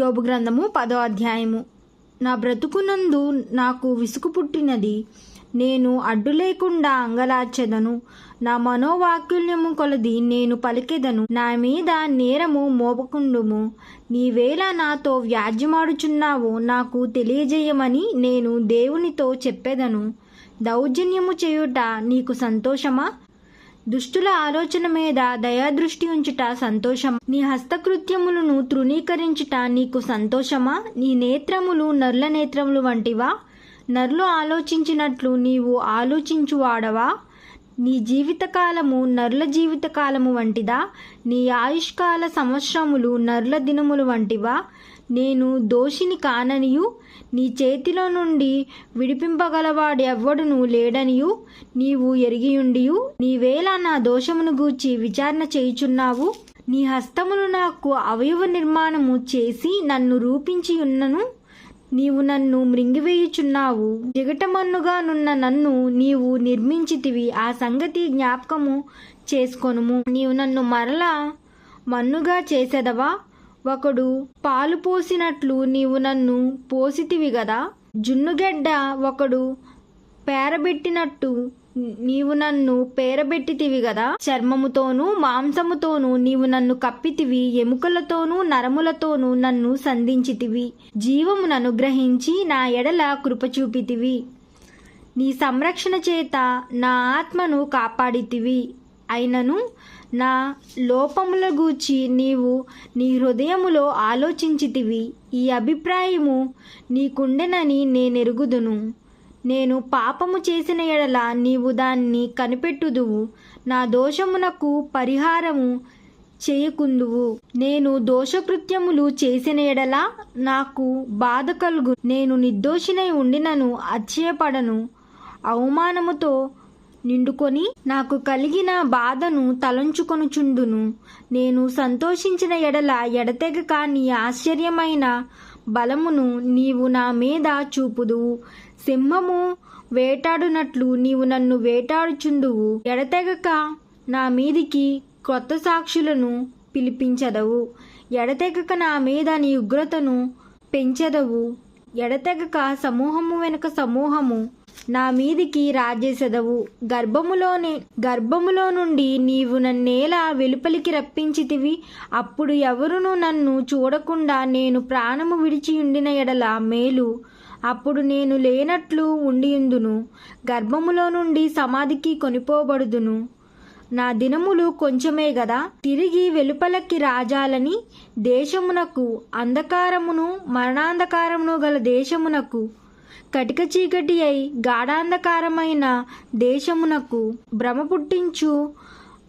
యోబు గ్రంథము పదో అధ్యాయము. నా బ్రతుకునందు నాకు విసుగు పుట్టినది. నేను అడ్డు లేకుండా అంగలార్చెదను. నా మనోవాక్యుల్యము కొలది నేను పలికెదను. నా మీద నేరము మోపకుండుము. నీవేళ నాతో వ్యాజ్యమాడుచున్నావో నాకు తెలియజేయమని నేను దేవునితో చెప్పెదను. దౌర్జన్యము చేయుట నీకు సంతోషమా? దుష్టుల ఆలోచన మీద దయాదృష్టి ఉంచుట సంతోషం. నీ హస్తకృత్యములను తృణీకరించుట నీకు సంతోషమా? నీ నేత్రములు నర్ల నేత్రములు వంటివా? నర్లు ఆలోచించినట్లు నీవు ఆలోచించువాడవా? నీ జీవితకాలము నర్ల జీవితకాలము వంటిదా? నీ ఆయుష్కాల సంవత్సరములు నర్ల దినములు వంటివా? నేను దోషిని కాననియు? నీ చేతిలో నుండి విడిపింపగలవాడు ఎవ్వడును లేడనియు? నీవు ఎరిగియుండియు? నీవేళ నా దోషమును గూర్చి విచారణ చేయుచున్నావు? నీ హస్తములు నాకు అవయవ నిర్మాణము చేసి నన్ను రూపించి ఉన్నను నీవు నన్ను మృంగివేయుచున్నావు. జిగటమన్నుగా నున్న నన్ను నీవు నిర్మించితివి. ఆ సంగతి జ్ఞాపకము చేసుకొనుము. నీవు నన్ను మరలా మన్నుగా చేసేదవా? ఒకడు పాలు పోసినట్లు నీవు నన్ను పోసితివి గదా? జున్నుగెడ్డ ఒకడు పేరబెట్టినట్టు నీవు నన్ను పేరబెట్టితివి గదా? చర్మముతోనూ మాంసముతోనూ నీవు నన్ను కప్పితివి ఎముకలతోనూ నరములతోనూ నన్ను సంధించితివి. జీవమును అనుగ్రహించి నా ఎడల కృప చూపితివి నీ సంరక్షణ చేత నా ఆత్మను కాపాడితివి. అయినను నా లోపముల గూర్చి నీవు నీ హృదయములో ఆలోచించితివి. ఈ అభిప్రాయము నీకుండెనని నేనెరుగుదును. నేను పాపము చేసిన ఎడల నీవు దాన్ని కనిపెట్టుదువు. నా దోషమునకు పరిహారము చేయకుందువు. నేను దోషకృత్యములు చేసిన ఎడల నాకు బాధ కలుగు. నేను నిర్దోషినై ఉండినను అచ్చయపడను అవమానముతో నిండుకొని నాకు కలిగిన బాధను తలంచుకొనుచుండును. నేను సంతోషించిన ఎడల ఎడతెగక నీ ఆశ్చర్యమైన బలమును నీవు నా మీద చూపుదువు సింహము వేటాడునట్లు నీవు నన్ను వేటాడుచుండువు. ఎడతెగక నా మీదికి కొత్త సాక్షులను పిలిపించదవు. ఎడతెగక నా మీద నీ ఉగ్రతను పెంచెదవు. ఎడతెగక సమూహము వెనుక సమూహము నా మీదికి రాజేసెదవు. గర్భములోనే గర్భములో నుండి నీవు నన్నేలా వెలుపలికి రప్పించితివి. అప్పుడు ఎవరును నన్ను చూడకుండా నేను ప్రాణము విడిచి ఉండిన ఎడల మేలు. అప్పుడు నేను లేనట్లు ఉండియుందును. గర్భములో నుండి సమాధికి కొనిపోబడుదును. నా దినములు కొంచెమే గదా. తిరిగి వెలుపలకి రాజాలని దేశమునకు అంధకారమును మరణాంధకారమును గల దేశమునకు కటిక చీకటి అయి గాఢాంధకారమైన దేశమునకు భ్రమ పుట్టించు.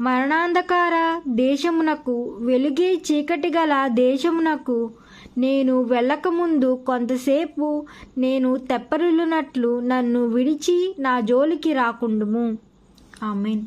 మరణాంధకార దేశమునకు వెలుగే చీకటి గల దేశమునకు నేను వెళ్ళకముందు కొంతసేపు నేను తెప్పరిల్లునట్లు నన్ను విడిచి నా జోలికి రాకుండుము. ఆమెన్.